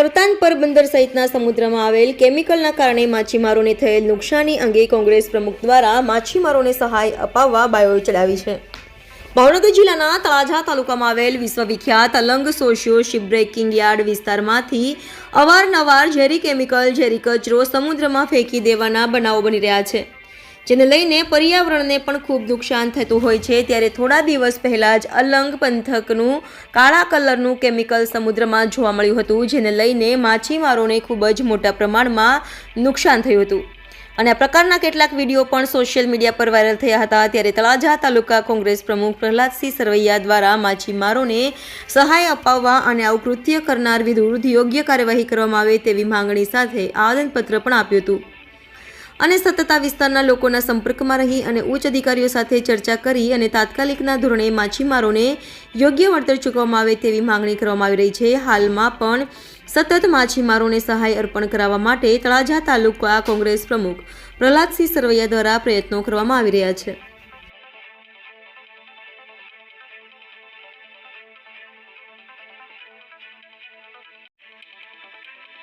પોરબંદર સહિતના સમુદ્રમાં આવેલ કેમિકલના કારણે માછીમારોને થયેલ નુકસાની અંગે કોંગ્રેસ પ્રમુખ દ્વારા માછીમારોને સહાય અપાવવા બાયોલ ચડાવી છે. ભાવનગર જિલ્લાના તળાજા તાલુકામાં આવેલ વિશ્વવિખ્યાત અલંગ સોશિયો શિપબ્રેકિંગ યાર્ડ વિસ્તારમાંથી અવારનવાર ઝેરી કેમિકલ, ઝેરી કચરો સમુદ્રમાં ફેંકી દેવાના બનાવો બની રહ્યા છે. જેને લઈને પર્યાવરણને પણ ખૂબ નુકસાન થતું હોય છે. ત્યારે થોડા દિવસ પહેલાં જ અલંગ પંથકનું કાળા કલરનું કેમિકલ સમુદ્રમાં જોવા મળ્યું હતું, જેને લઈને માછીમારોને ખૂબ જ મોટા પ્રમાણમાં નુકસાન થયું હતું. અને આ પ્રકારના કેટલાક વીડિયો પણ સોશિયલ મીડિયા પર વાયરલ થયા હતા. ત્યારે તળાજા તાલુકા કોંગ્રેસ પ્રમુખ પ્રહલાદસિંહ સરવૈયા દ્વારા માછીમારોને સહાય અપાવવા અને આવું કૃત્ય કરનાર વિરુદ્ધ યોગ્ય કાર્યવાહી કરવામાં આવે તેવી માંગણી સાથે આવેદનપત્ર પણ આપ્યું હતું. અને સતત આ વિસ્તારના લોકોના સંપર્કમાં રહી અને ઉચ્ચ અધિકારીઓ સાથે ચર્ચા કરી અને તાત્કાલિકના ધોરણે માછીમારોને યોગ્ય વળતર ચૂકવવામાં આવે તેવી માંગણી કરવામાં આવી રહી છે. હાલમાં પણ સતત માછીમારોને સહાય અર્પણ કરાવવા માટે તળાજા તાલુકા કોંગ્રેસ પ્રમુખ પ્રહલાદસિંહ સરવૈયા દ્વારા પ્રયત્નો કરવામાં આવી રહ્યા છે.